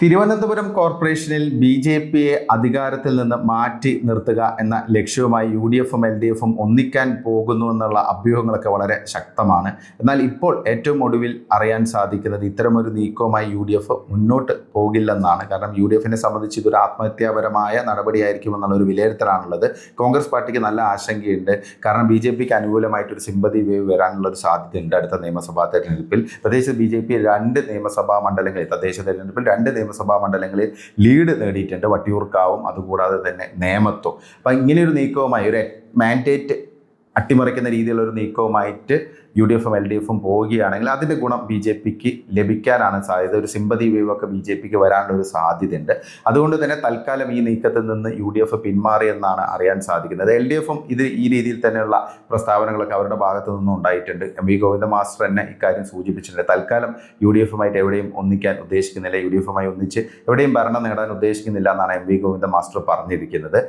തിരുവനന്തപുരം കോർപ്പറേഷനിൽ B J പിയെ അധികാരത്തിൽ നിന്ന് മാറ്റി നിർത്തുക എന്ന ലക്ഷ്യവുമായി യു ഡി എഫും എൽ ഡി എഫും ഒന്നിക്കാൻ പോകുന്നു എന്നുള്ള അഭ്യൂഹങ്ങളൊക്കെ വളരെ ശക്തമാണ്. എന്നാൽ ഇപ്പോൾ ഏറ്റവും ഒടുവിൽ അറിയാൻ സാധിക്കുന്നത് ഇത്തരമൊരു നീക്കവുമായി യു ഡി എഫ് മുന്നോട്ട് പോകില്ലെന്നാണ്. കാരണം യു ഡി എഫിനെ സംബന്ധിച്ച് ഇതൊരു ആത്മഹത്യാപരമായ നടപടിയായിരിക്കും എന്നുള്ളൊരു വിലയിരുത്തലാണുള്ളത്. കോൺഗ്രസ് പാർട്ടിക്ക് നല്ല ആശങ്കയുണ്ട്. കാരണം ബി ജെ പിക്ക് അനുകൂലമായിട്ടൊരു സിമ്പതി വേവ് വരാനുള്ള ഒരു സാധ്യതയുണ്ട് അടുത്ത നിയമസഭാ തെരഞ്ഞെടുപ്പിൽ. പ്രത്യേകിച്ച് ബി ജെ പി രണ്ട് നിയമസഭാ മണ്ഡലങ്ങളിൽ തദ്ദേശ തെരഞ്ഞെടുപ്പിൽ രണ്ട് നിയമസഭാ മണ്ഡലങ്ങളിൽ ലീഡ് നേടിയിട്ടുണ്ട് വട്ടിയൂർക്കാവും അതുകൂടാതെ തന്നെ നേമത്തും. അപ്പം ഇങ്ങനെയൊരു നീക്കവുമായി ഒരു മാൻഡേറ്റ് അട്ടിമറിക്കുന്ന രീതിയിലുള്ള ഒരു നീക്കവുമായിട്ട് യു ഡി എഫും എൽ ഡി എഫും പോവുകയാണെങ്കിൽ അതിന്റെ ഗുണം ബി ജെ പിക്ക് ലഭിക്കാനാണ് സാധ്യത. ഒരു സിമ്പതി വേവൊക്കെ ബി ജെ പിക്ക് വരാനുള്ള ഒരു സാധ്യതയുണ്ട്. അതുകൊണ്ട് തന്നെ തൽക്കാലം ഈ നീക്കത്തിൽ നിന്ന് യു ഡി എഫ് പിന്മാറിയെന്നാണ് അറിയാൻ സാധിക്കുന്നത്. എൽ ഡി എഫും ഇത് ഈ രീതിയിൽ തന്നെയുള്ള പ്രസ്താവനകളൊക്കെ അവരുടെ ഭാഗത്തു നിന്നും ഉണ്ടായിട്ടുണ്ട്. എം വി ഗോവിന്ദ മാസ്റ്റർ തന്നെ ഇക്കാര്യം സൂചിപ്പിച്ചിട്ടുണ്ട്. തൽക്കാലം യു ഡി എഫുമായിട്ട് എവിടെയും ഒന്നിക്കാൻ ഉദ്ദേശിക്കുന്നില്ല. യു ഡി എഫുമായി ഒന്നിച്ച് എവിടെയും ഭരണം നേടാൻ ഉദ്ദേശിക്കുന്നില്ല എന്നാണ് എം വി ഗോവിന്ദ മാസ്റ്റർ പറഞ്ഞിരിക്കുന്നത്.